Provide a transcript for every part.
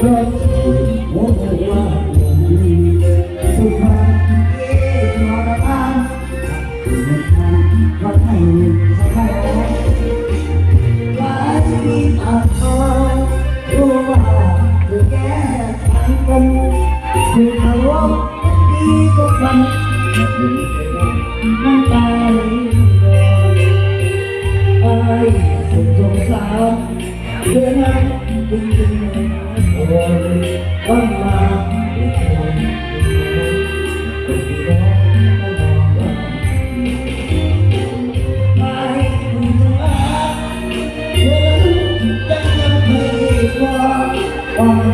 Thank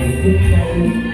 and good friend.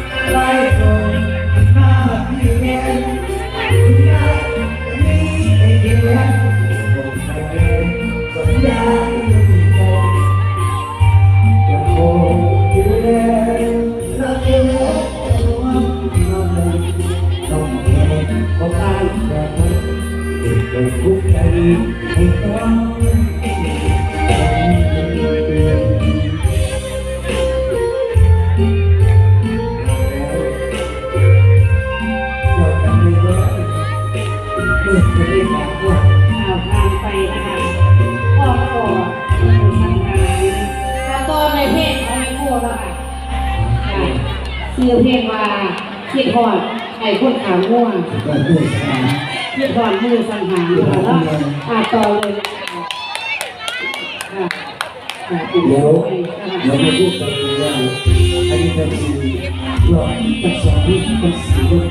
คิดหอดไอ้คนขาง่วงคิดหอดมือสังหารแล้วอาต่อเลยเดี๋ยวเราไปพูดกันว่าอันนี้เป็นหลอตัดสิยที่เป็นสีโลก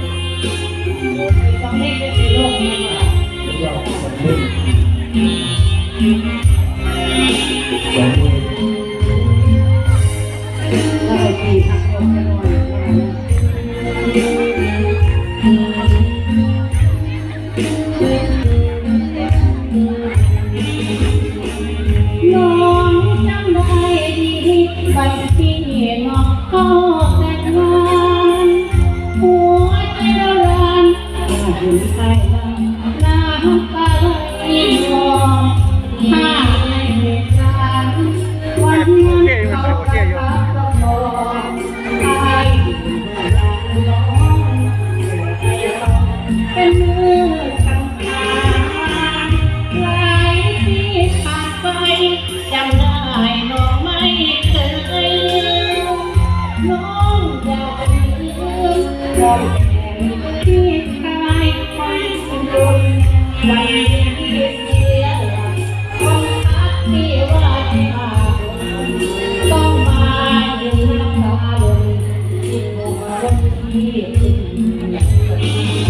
สองเลขเป็นสีโลกนะคะแล้วเราสอง อยู่ใกล้บ้าน เปรียบเทียบ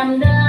dam dam